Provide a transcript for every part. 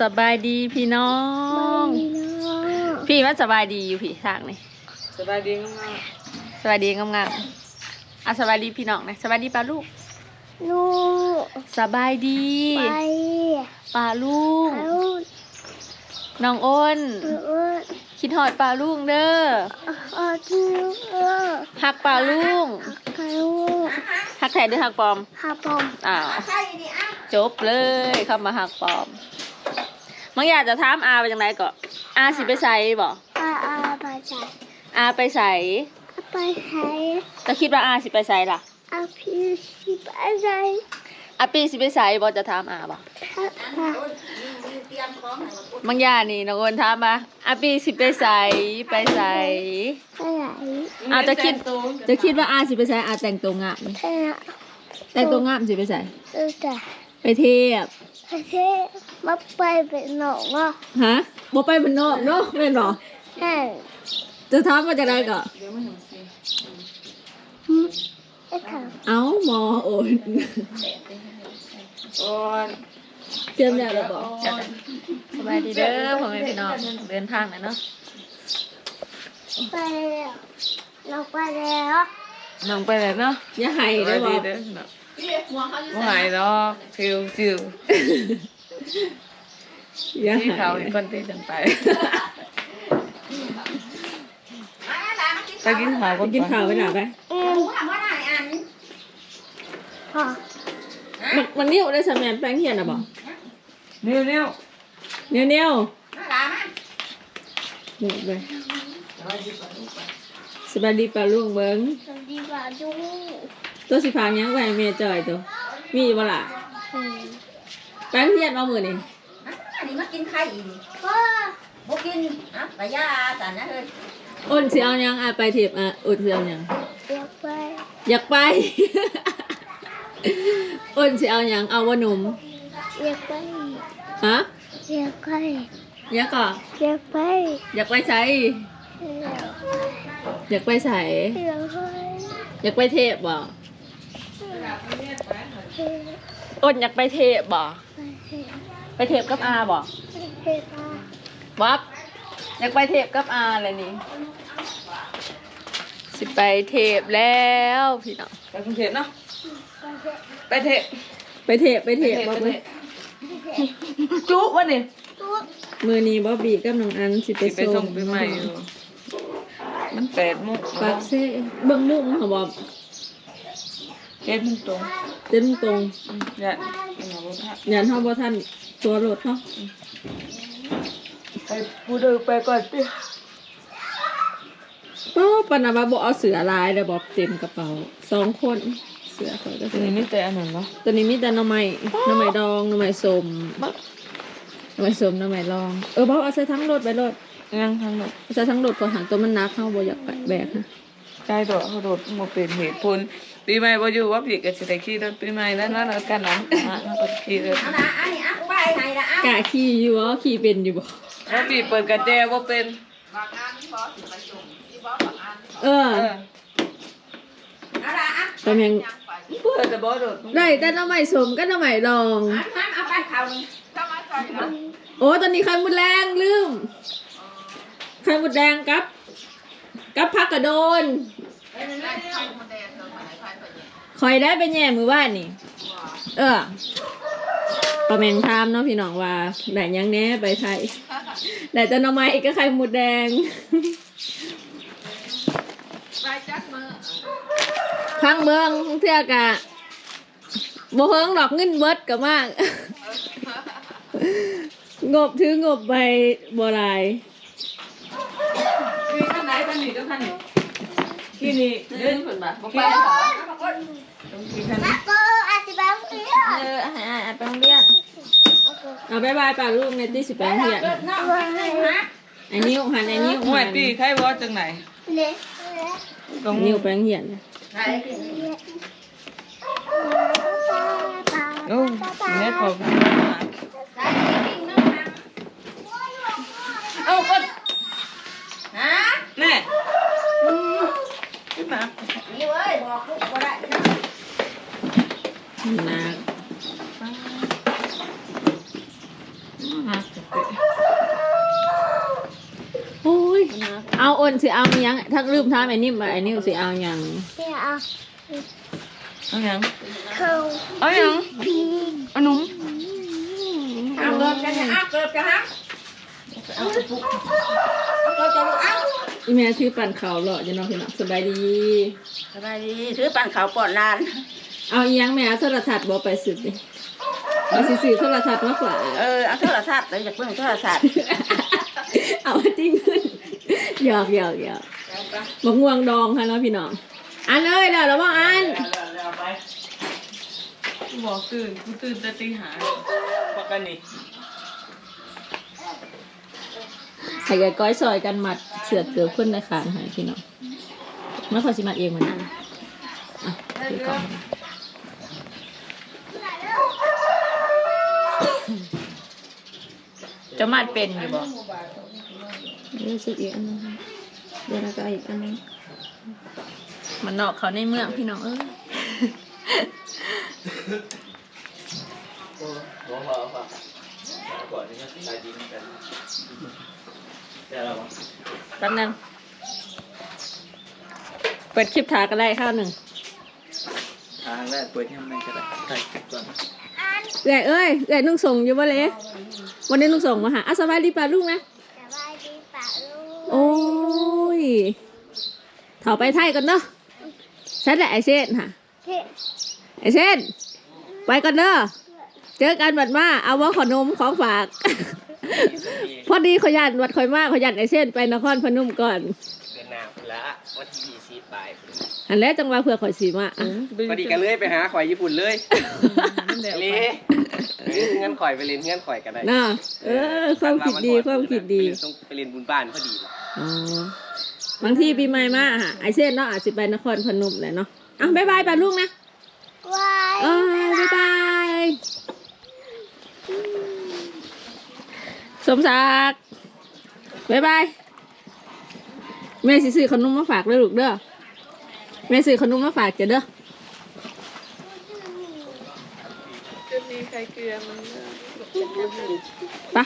สบายดีพี่น้องดีเนาะพี่มันสบายดีอยู่พี่ทางนี่สบายดีมากสบายดีงามๆอะสบายดีพี่น้องนะสบายดีป้าลูก ลูกสบายดีไปป้าลูกเอาน้องอ้นเออคิดหอดป้าลูกเด้อเออที่เออหักป้าลูกฮัลโหลหักแทนด้วยหักปลอมฮับผมอ้าวจบเลยเข้ามาหักปลอม บางอยากจะถามอาไปจังไรก็อาสิไปใส่บ่อาอาไปใจอาไปใส่อาไปไหนจะคิดว่าอาสิไปใส่ล่ะอาพี่สิไปไหนอาปีสิไปใส่บ่จะถามอาบ่อาอาบางอย่างนี่น้องโอนถามมาอาปีสิไปใส่ไปใส่ไปไหนอาจะคิดจะคิดว่าอาสิไปใส่อาแต่งตัวงามไหมไปไหนแต่งตัวงามสิไปใส่เออแต่ ไปเทียบประเทศมาไปเป็นหนองอะฮะบ่ไปมันนอกเนาะแม่นบ่แห่จะถามว่าจะได้ก็ไอ้ข่าวเอ้าหมอโอนโอ้ยเตรียมแล้วแล้วบ่สบายดีเด้อพ่อแม่พี่น้องเดินทางนะเนาะไปแล้วเราไปแล้วน้องไปไหนเนาะอย่าให้สได้บายบ่ดีเด้อเนาะ บ่หายดอกชิวชิวอย่าที่ให้เขาเห็นคนที่จังไปไปกินข้าวไปก่อนกินข้าวไปหน่อยไปอืมพอมันมันนิ้วได้สแมนแป้งเฮียนน่ะบ่นิ้วนิ้วเนียวเนียวนี่ไปสบายดีป่ะลุงเบิ้งสวัสดีค่ะจุ๊ ตัวสิพายังไว้ให้แม่จอยตัวมีอยู่บ่ล่ะอืมแป้งเฮียนเอามือนี่อันนี้มากินไข่อีกนี่พ่อบ่กินอะไปย่าสันนะเฮ้ยอ้นสิเอายังอะไปเถียบอะอุดสิเอายังเดี๋ยวไปอยากไปอ้นสิเอายังเอาว่าหนุ่มเดี๋ยวไปฮะเดี๋ยวไปอยากก็เดี๋ยวไปอยากไปใส่เดี๋ยวอยากไปใส่เดี๋ยวไปอยากไปเทพบ่ อ้นอยากไปเทพบ่ไปเทพกับอาบ่เดี๋ยวไปวับอยากไปเทพกับอาอะไรนี่สิไปเทพแล้วพี่น้องไปกรุงเทพเนาะไปเทพไปเทพไปเทพบ่เว้ยจุ๊วะนี่ตุ๊กมือนี้บ๊อบบี้กับน้องอันสิไปสิไปส่ส่งงปีใหม่อยู่มันแปดโมงปากเซ่เบิ่งมุ้งเขาบอก เจ็ดโมงตรงเต็มตรงอย่าอย่ามาบ่ทักยันเฮาบ่ทันตัวรถเนาะไปกูเดินไปก่อนสิก็ปานนะว่าบ่เอาเสือลายเด้อบ่เต็มกระเป๋าสองคน เสือข่อยก็อัเสืนอนี้ไม่แต่อันนั้นเนาะตัวนี้มีแต่หน่อไม้หน่อไม้ดองหน่อไม้ส้มหน่อไม้ส้มหน่อไม้รอง เออบ่เอาใส่ทั้งรถไปรถยังทางนั้นเอาใส่ทั้งรถก็หันตัวมันหนักเฮาบ่อยากไปแบกนะใช่ตัวเขาโดดมาเป็นเหตุผล ปีใหม่บ่อยู่ว่าพี่ก็สิได้ขี่รถปีใหม่แล้วนั่นแล้วกันนั้นมาแล้วก็ขี่รถเอานะอันนี้อะกูไปไหนละอะกะขี่อยู่บ่ขี่เป็นอยู่บ่ว่าพี่เปิดกระแจบ่เป็นเออเออเอาละอะแต่แม่งเปิดแต่บ่โดดได้แต่หน่อไม้ส้มกับหน่อไม้รองอันนั้นเอาไปเขานี่โอ้ตอนนี้ไข่มดแดงลืมไข่มดแดงกับ กับผักกระโดน คอยได้ไปแย่มือว่านนี่ เออประแมงทามเนาะพี่น้องว่าได้หยังแหน่ไปไทยได้แต่หน่อไม้ก็ไข่มดแดงพังเบิงเทื่อกะบ่เฮิงดอกเงินเบิดก็มากงบถืองบไปบ่หลายขี่คันไหนคันนี้เจ้าคันนี้ ขี่นี่เดินเพิ่นบ่บ่ขี่ไปต้องขี่คันนี้ก็อาจจะแบบนี้เอออ่าอ่าไปโรงเรียนเอาบายบายป่าลูกในที่สิไปโรงเรียนนอกให้ฮะไอ้นิ้วหันไอ้นิ้วหวหัยนปีใครบ่จังไหนเละตรงนิ้วไปโรงเรียนไหนกินโอ้แม่ขอบคุณมากไหนกินน้องนะเอาก็ ฮะ แน่ขึ้น มานี่เว้ยบอกลูกบ่ได้นะนะฮักจะเตะโอ้ยเอาโอนสิเอาหยังถ้าลืมถามไอ้นิ่มว่าไอ้นิ่มสิเอาหยังเดี๋ยวเอาเอาหยังเข้าเอาหยังเอาหนุ่มเอาเกิบกันนะเอาเกิบกันฮะเอาเกิบจะลูกเอา อีแม่ชื่อปั่นเขาวเหรอจะน้องพี่น้องสบายดี สบายดีถือปั่นขาวปอดลานเอาอีหยังแม่เอาโทรทัศน์บ่ไปสุดดิเอาสิซื้อโทรทัศน์มาฝากเออเอาโทรศัพท์เลยจากเพิ่งโทรศัพท์เอาจริงขึ้นหยอกหยอกหยอกมะม่วงดองค่ะเนาะพี่น้อง อันเลยแล้วเราบอกอันกูบอกตื่นกูตื่นแต่ตีห้าปักกันนี่ ให้แกก้อยซอยกันมัดเสือกเกือบขึ้นในคานให้พี่น้องไม่ค่อยสิมัดเองเหมือนกันอะถือกล่องจะมาเป็นอยู่บ่เดี๋ยวซื้ออีกอันนึงค่ะเดี๋ยวเราจะเอาอีกอันนึงมันนอกเขาในเมืองพี่น้องเอ้ยหัวพอพอก่อนนี่ก็ตายดีเหมือนกัน แต่เราแป๊บนึงเปิดคลิปถากันได้ข้าวหนึ่งทางแรกเปิดที่ทำไมก็ได้ใส่ก่อนเอ้ยเอ้ยเอ้ยนุ่งส่งอยู่บ่เลยวันนี้นุ่งส่งมาหาอะสบายดีป่ะลูกนะสบายดีป่ะลูกโอ้ยเถาไปไทยก่อนเนาะฉันแหละไอเซนค่ะเฮ้ยไอเซนไปก่อนเด้อเจอกันบัดมาเอาว่าขอนมของฝาก พอดีขยันวัดข่อยมากขยันไอเซนไปนครพนมก่อนเดือนหน้าพุ่นละวันที่ยี่สิบปลายพุ่นอันแรกจังหวะเผื่อข่อยสีมาอะพอดีกันเลยไปหาข่อยญี่ปุ่นเลยนั่นแหละเลเงินข่อยไปเรียนเงินข่อยกันได้น่ะเออ ความคิดดีความคิดดีไปเรียนบุญบ้านพอดีอ๋อบางทีปีใหม่มาอะไอเซนเนาะอาจจะไปนครพนมแหละเนาะอะบ๊ายบายป่ะลูกนะ ว้าย เออบ๊ายบาย สมศักดิ์บ๊ายบายแม่สิซื้อขนมมาฝากเลยลูกเด้อแม่ซื้อขนมมาฝากจ้ะเด้อจะมีใครเกลือมันเนอะไปะ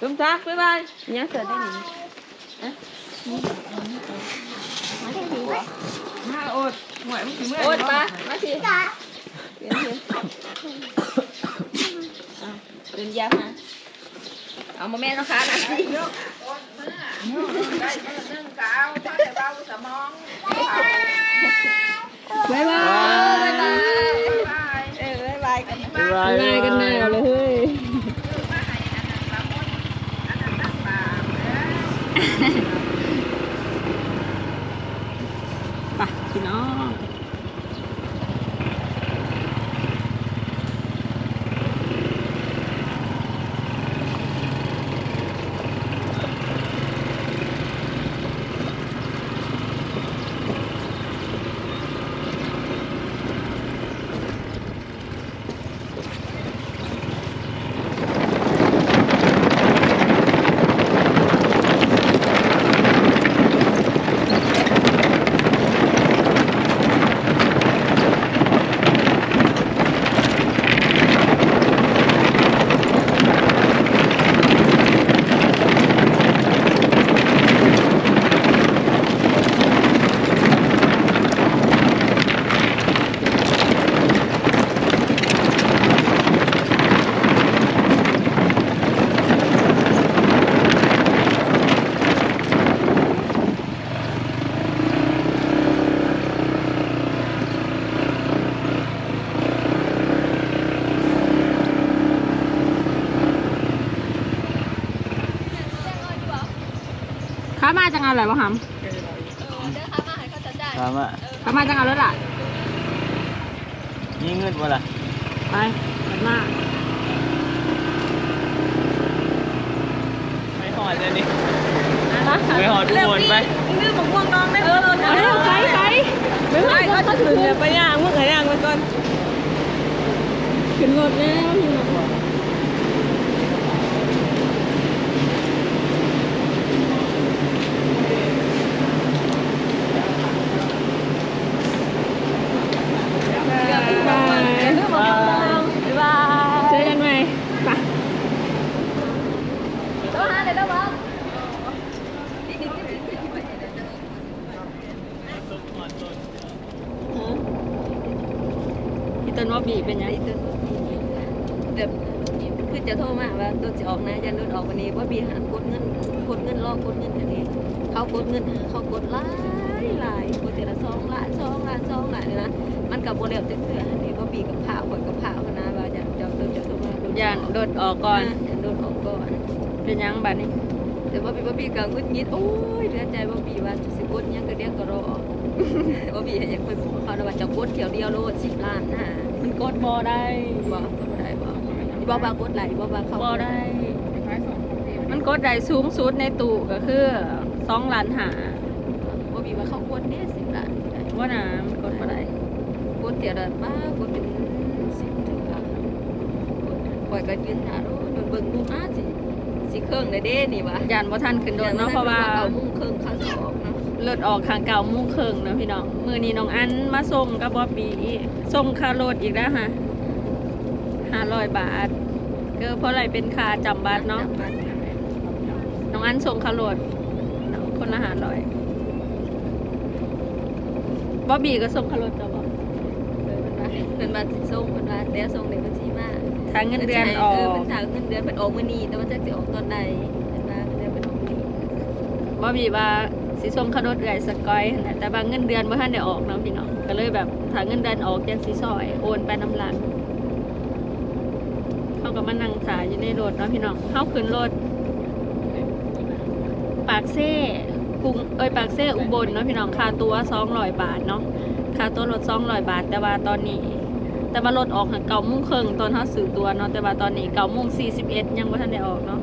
ตุ้มทักบ๊ายบายยังเสร็จได้หนิมาโอดหวยมันถึงเมื่อโอ๊ตปะมาสิจ้ะเดี๋ยวเดี๋ยวอะเดินยาวนะ เอามาแม่นะคะนะได้เมื่อนึ่งกาวเพราะแต่เบาสมองบ๊ายบายบายบายเออบ๊ายบายกันบ๊ายบาง่ายกันแน่เลยเฮ้ย มาให้อันนั้นปลาหมดอันนั้นน้ำปลาเออ ไปพี่น้อง ข้ามาจังเอาอะไรวะฮัมถามว่าข้ามาจังเอารถอะมีเงินบ่ล่ะไปกันมาไม่หอดเลยนี่ ไปไม่หอดทุกคนไป ดื้อหมกม่วงน้องได้เออเอาเร็วไปไปไม่ไหวก็จะถึงเดี๋ยวไปย่างมึงก็ย่างไปก่อนขึ้นรถแล้วพี่น้องบาย บ๊ายบาย เจอกันใหม่ไป พี่ต้นว่าบีเป็นหยัง ไอ้ตัวแบบคือจะโทรมาว่าตัวจะออกนะอย่าลุ้นออกวันนี้ว่าบีหากดเงินกดเงินรอกดเงินอันนี้เขากดเงินเขากดหลายหลายกดแต่ละสองล้านสองล้านสองล้านเลยนะมันกับโบเลียวเตือนอันนี้ว่าบีกับผ่าคนกับผ่าคนะว่าจะจะตัวจะตัวมา ย่านโดดออกก่อนอย่าโดนออกก่อนเป็นหยังบัดนี้แต่ว่าบีว่าบีกังุดงิดโอ้ยเหลือใจว่าบีว่าสิกดยังก็เรียกก็รอว่าบีอยากไปบอกเขาว่าจะกดเที่ยวเดียวโลดสิบล้านนะมันกดบอได้บอกก็บ่ได้บอกบอกบากดไหลบอกบาเขาบอได้มันกดได้สูงสุดในตู้ก็คือสองล้านหาบ่มีว่าเขากดเนี่ยสิบล้านได้ว่านะมันกดบ่ได้กดเตียละป้ากดเป็นสิบถึงล้าน กดปล่อยก็ยืนหาโดนเบิ่งมุมอ้าสิสิเครื่องเลยเด้นี่วะยานบ่ทันขึ้นโดดเนาะเพราะว่าเก่ามุ่งเครื่องเขาจะออกเนาะเลือดออกข้างเก่ามุ่งเคิงเนาะพี่น้องมือนี้น้องอันมาส่งกับบอบบี้ส่งคารถอีกแล้วฮะห้าร้อยบาทก็เพราะอะไรเป็นค่าจำบัตรเนาะจำบัตรน้องอันส่งคารถคนละห้าร้อยบอบบี้ก็ส่งคารถจ้ะบอกเออเพิ่นว่าเพิ่นว่าสิส่งเพิ่นว่าเดี๋ยวส่งในบัญชีมา ทางเงินเดือนออเออกเพิ่นถามเงินเดือนเพิ่นออกมื้อนี้แต่ว่าจักสิออกตอนใดเพิ่นว่าเงินเดือนเพิ่นออกมื้อนี้บอบบี้ว่าสิส่งคารถเอื่อยสกอยหั่นน่ะแต่บางเงินเดือนบ่ทันได้ออกเนาะพี่น้องก็เลยแบบถ้าเงินเดือนออกจังสิซอยโอนไปน้ำหลังเขาก็มานั่งถ่ายอยู่ในรถเนาะพี่น้องเข้าขึ้นรถปากเซ่กรุงเอ้ยปากเซ่อุบลเนาะพี่น้องค่าตัวสองร้อยบาทเนาะค่าตัวรถสองร้อยบาท แต่ว่าตอนนี้ แต่ว่ารถออกเก่าโมุ่งครึ่งตอนเขาสื่อตัวเนาะแต่ว่าตอนนี้เก่าโมุ่งสี่สิบเอ็ดยังไม่ทันได้ออกเนาะ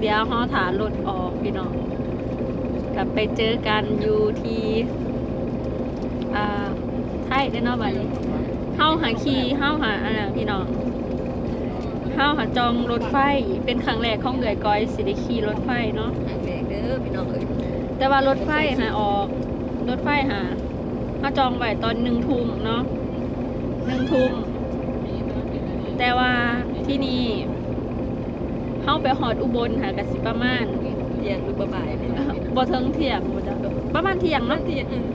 เดี๋ยวเขาถารถออกพี่น้องกลับไปเจอกันอยู่ที่อ่าไทยได้อเนาะบัดนี้เฮาหาขี่เฮาหาอะไรพี่น้องเฮาหาจองรถไฟเป็นครั้งแรกของเอือยก้อยสิได้ขี่รถไฟเนาะครั้งแรกเด้อพี่น้องเอ้ยแต่ว่ารถไฟหาออกรถไฟหา เฮาจองไว้ตอนหนึ่งทุ่มเนาะหนึ่งทุ่มแต่ว่าที่นี่เฮาไปฮอดอุบลหากะสิประมาณเที่ยงหรือบ่บ่ายเนี่ยบ่เทิงเที่ยงบ่จ้ะประมาณเที่ยงนั่เนาะนเที่ยงอืม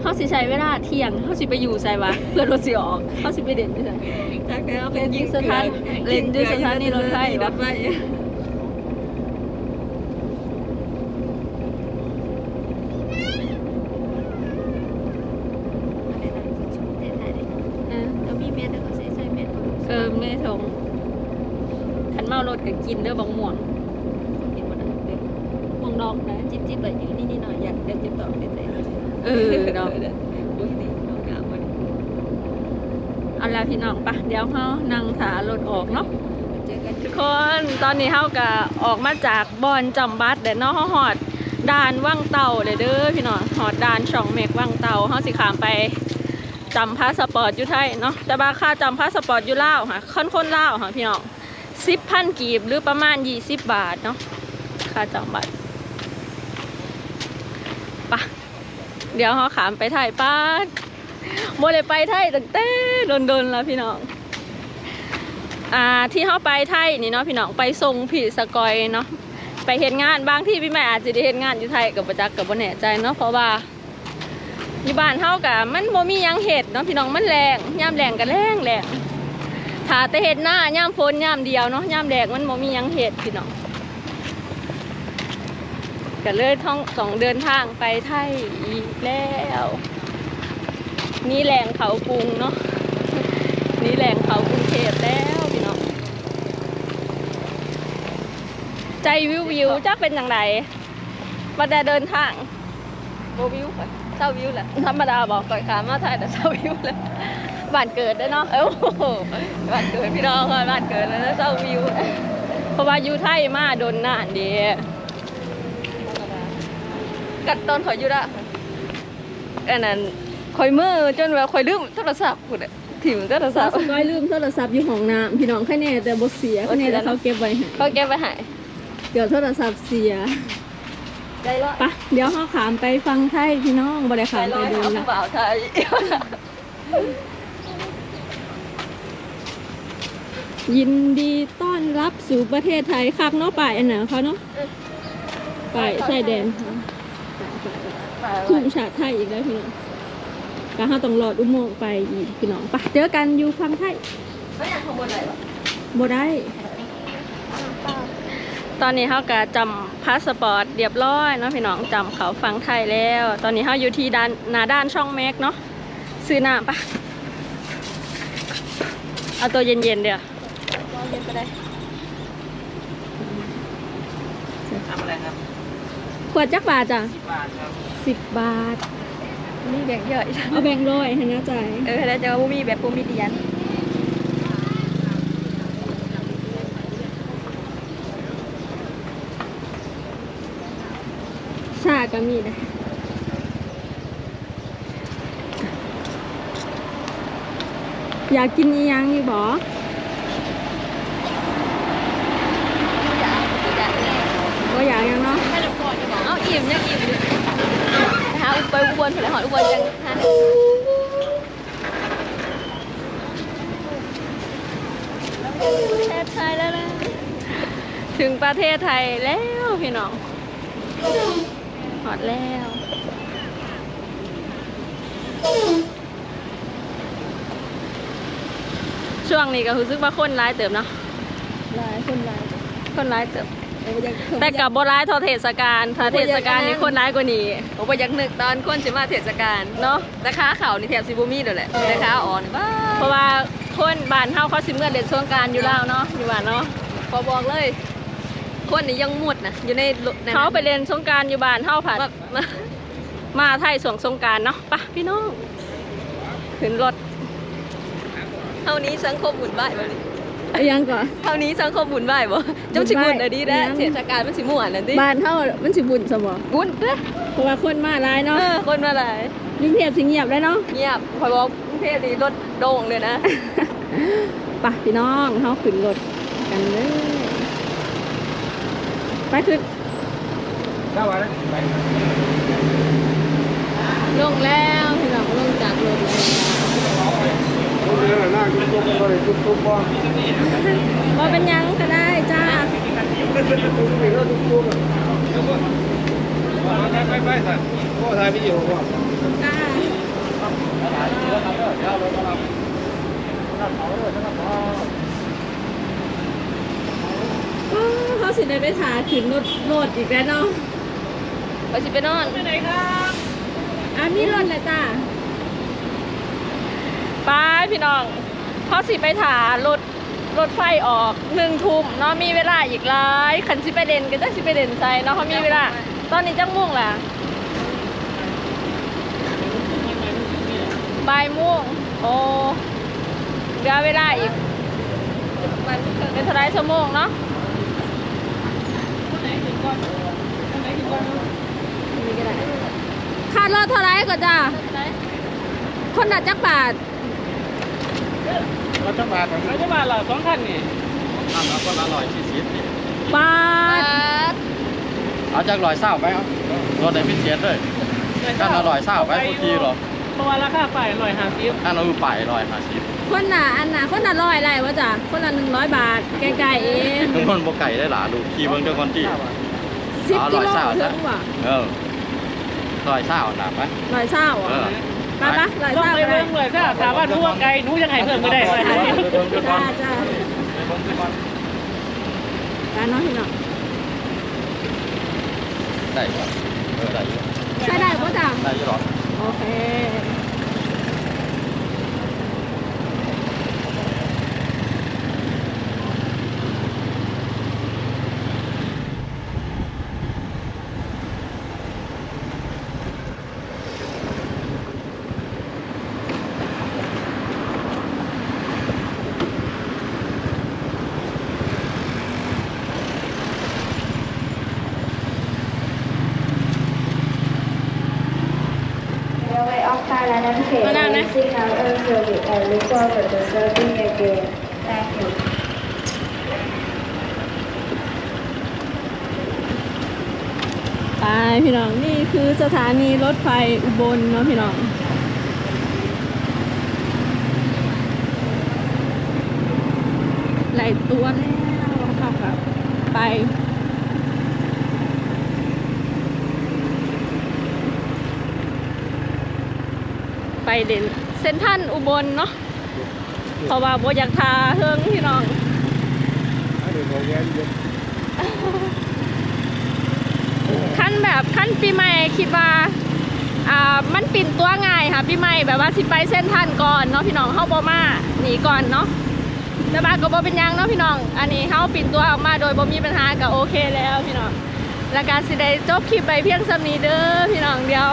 เฮาสิใช้เวลาเที่ยงเฮาสิไปอยู่ไสวะเพื่อรถสิออกเฮาสิไปเด่นอยู่ไสจากแล้วเล่นอยู่สถานเล่นอยู่สถานีรถไฟรถไฟ เออ แล้วมีเม็ดแล้วก็ใส่ใส่เม็ด เออแม่ทงคันเมารถก็กินเด้อบังม่วง กินบ่ได้เด้อ ม่ว งดอกนจิ๊บจิ๊บเลยอยู่นี่นี่หน่อยอยากเดี๋ยวจิ๊บต่อไปใส่เออดอกอุ้ยนี่น้องงามบ่ได้เอาละพี่น้องปะเดี๋ยวเฮานั่งถารถออกเนาะทุกคนตอนนี้เฮาก็ออกมาจากบอนจำบัดเดี๋ยวเนาะเฮาหอดด่านว่างเต่าเลยเด้อพี่น้องหอดด่านช่องเมกว่างเต่าเฮาสิขามไปจำพาสปอร์ตอยู่ไทยเนาะแต่ว่าค่าจำพาสปอร์ตอยู่ลาวค่ะค่อนคนลาวค่ะพี่น้องสิบพันกีบหรือประมาณยี่สิบบาทเนาะค่าจำบัตรปะ เดี๋ยวเฮาขามไปไทยป้าดโมเลยไปไทยตั้งแต่โดนๆแล้วพี่น้อง อ่าที่เข้าไปไทยนี่เนาะพี่น้องไปส่งผีสกอยเนาะไปเห็นงานบางที่พี่แม่อาจจะได้เห็นงานอยู่ไทยกับประจักษ์กับบ่แน่ใจเนาะเพราะว่าอยู่บ้านเฮากับมันบ่มียังเห็ดเนาะพี่น้องมันแรงย่ามแรงก็แรงแรงถ้าแต่เห็ดหน้าย่ามฝนย่ามเดียวเนาะย่ามแดงมันบ่มียังเห็ดพี่น้อง ก็เลยท่องต้องเดินทางไปไทยอีกแล้ว นี่แหล่งเขากรุงเนาะนี่แหล่งเขากรุงเทพแล้วพี่น้องใจวิววิวจะเป็นอย่างไรมาแต่เดินทางโบวิวก่อนเศร้าวิวแหละธรรมดาบอกก่อยขามาไทยแต่เศร้าวิวเลยบ้านเกิดด้วยเนาะเอ้าบ้านเกิดพี่น้องบ้านเกิดแล้วเศร้าวิวเพราะว่าอยู่ไทยมาโดนนานดี กัดตอนขอยอยู่ละอันนั้นคอยมือจนว่าคอยลืมโทรศัพท์คุณอะถิ่มโทรศัสาพวท์สกอยลืมโทรศัพท์อยู่ห้องน้ำพี่น้องแค่นี้แต่บ่เสียแค่นี้แต่เขาเก็บไว้ให้เขาเก็บไปใหายเดี๋ยวโทรศัพท์เสียใจร้อนปะเดี๋ยวเขาขามไปฟังไทยพี่น้องบ่ได้ใจขามร้ไปอนโดนเอาละเปล่าไทยยินดีต้อนรับสู่ประเทศไทยครับเนาะป่ายอันไหนเขาเนาะป่ายชายแดนค่ะ ทุ่งชาติไทยอีกแล้วพี่น้องก็เราต้องรอดอุโมงค์ไปอีกพี่น้องไปเจอกันอยู่ฟังไทยเขาอยากขโมยอะไรวะบ่ได้ ตอนนี้เขาก็จำพาสปอร์ตเรียบร้อยเนาะพี่น้องจำเขาฟังไทยแล้ว ตอนนี้เขาอยู่ที่ด้านหนาด้านช่องแม็กเนาะซื้อน้ำปะเอาตัวเย็นๆเดี๋ยวรอเย็นไปได้ทำอะไรครับ ขวดจักบาทจ้ะสิบบาทครับ สิบบาทนี่แบ่งเยอะอีกเอาแบ่งร้อยให้นะใจายเออแล้วจะว่ามีแบบปูมีเดียนชาก็มีนะอยากกินอีหยังอยู่บ่ อยากอยากแน่ ว่าอยากหยังเนาะ เอาอิ่มยังอิ่มอยู่นะคะ ไปอุบลผลหอยอุบลยังฮะประเทศไทยแล้วนะ ถึงประเทศไทยแล้วพี่น้องหอดแล้วช่วงนี้ก็รู้สึกว่าคนร้ายเติมเนาะหลายคนหลายคนร้ายเติม แต่ว่ายังแต่กับโบร้ายเทอเทศกาลถ้าเทศกาลนี้คนร้ายกว่านี้ผมก็อยากนึกตอนคนสิมาเทศกาลเนาะแต่ค้าเขานี่แถบซิบูมี่เดี๋ยวแหละแต่ค้าอ่อนบ้าเพราะว่าคนบ้านเฮาเขาสิเมื่อเด่นช่วงกรารอยู่แล้วเนาะอยู่บ้านเนาะพอบอกเลย คนนี่ยังมุดนะอยู่ในรถนั่นน่ะเขาไปเล่นสงกรารอยู่บ้านเฮาผัดมามามาไทยสวงสงกรารเนาะไปะพี่น้องขึ้นรถเท่านี้สังคมหมุนบ่ายบ่นี่ ยังก่อนเท่านี้สังคมหมุนบ่ายบ่เจ้าสิหมุนอะดีแด้ยังเทศกาลมันสิม่วนนั่นดิบ้านเฮามันสิบุญสมบ่บุญเด้อเพราะว่าคนมาหลายเอเนาะอคนมาหลายกรุงเทพสิเงียบได้เนาะเงียบคอยบอกกรุงเทพนี่รถโด่งเลยนะไปะพี่น้องเฮาขึ้นรถกันเลยไปขึ้นถ้าว่าแล้วไปลงแล้วพี่น้องลงจากรถแล้ว ว่าเป็นหยังก็ได้จ้าไปไปสัตว์พ่อถ่ายวิดีโอก่อนจ้าอ้าวเขาสิได้ไปถ่ายขึ้นรถรถอีกแล้วเนาะไปสิไปนอนอะมีรถเลยจ้า ไปพี่น้องเขาสิไปถารถรถไฟออกหนึ่งทุ่มเนาะมีเวลาอีกหลายคันสิไปเด่นก็จะสิไปเด่นใจเนาะเขามีเวลา ตอนนี้จังม่วงแหละบ่ายม่วงโอ้เหลือเวลาอีกเป็นเท่าไรชั่วโมงเนาะค่ารถเท่าไรก็จ้าคนละจักบาท รัฐบาลรัฐบาลเราสองคันนี่ทำแล้วก็ละร้อยสี่สิบนี่บาทเอาจากลอยเศร้าไปครับรถในพิเศษเลยกันอร่อยเศร้าไปทุกทีหรอเพราะว่าราคาไฟร้อยห้าสิบอันเอาไปลอยหาสิบคนน่ะอันน่ะคนน่ะร้อยอะไรวะจ้ะคนละหนึ่งร้อยบาทใกล้ๆเองทุกคนบกไก่ได้หลาดูขี่เบิ้งเจ้าคนที่สิบอ๋อกิโลร้อยเศร้าถึจ้ะงว่ะเออลอยเศร้าหนาไปร้อยเศร้าเออะ อไปปะร้อยต้องเศร้าไปก็ได้เบิ่งเลยถ้าถามว่าทั่วไกลหนูยังไงเพิ่มไม่ได้เลยห้าสิบจ้าจ้าจ้าน้องพี่น้องได้ครับเออได้อยู่ใช้ได้ปะจ้ะได้อยี่หรอโอเคมานั่งนะ ไปพี่น้องนี่คือสถานีรถไฟอุบลเนาะพี่น้องหลายตัวแล้วค่ะครับไปไปเด่นเซนทรันอุบลเนาะ เพราะว่าโบอยากทาเฮิงพี่น้องขั้นแบบขั้นปีใหม่คิดว่าอ่ามันปิ่นตัวง่ายค่ะปีใหม่แบบว่าสิไปเส้นทันก่อนเนาะพี่น้องเข้าบอมาหนีก่อนเนาะแต่ว่าก็บอเป็นหยังเนาะพี่น้อง อันนี้เข้าปิ่นตัวออกมาโดยบอมีปัญหาก็โอเคแล้วพี่น้อง และการสิได้จบคลิปไปเพียงสำนีเด้อพี่น้องเดี๋ยว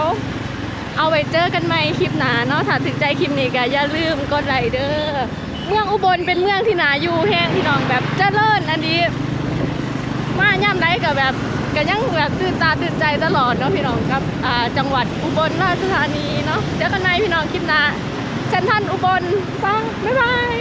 เอาไว้เจอกันใหม่คลิปหนาเนาะถ้าถึงใจคลิปนี้ก็อย่าลืมกดไลค์เด้อเมืองอุบลเป็นเมืองที่นาอยู่แห้งพี่น้องแบบเจริญอันนี้มาย่ำไรกับแบบก็ยังแบบตื่นตาตื่นใจตลอดเนาะพี่น้องกับอ่าจังหวัดอุบลราชธานีเนาะเจอกันในพี่น้องคลิปหน้าเซนทรันอุบลไป้าบ๊ายบาย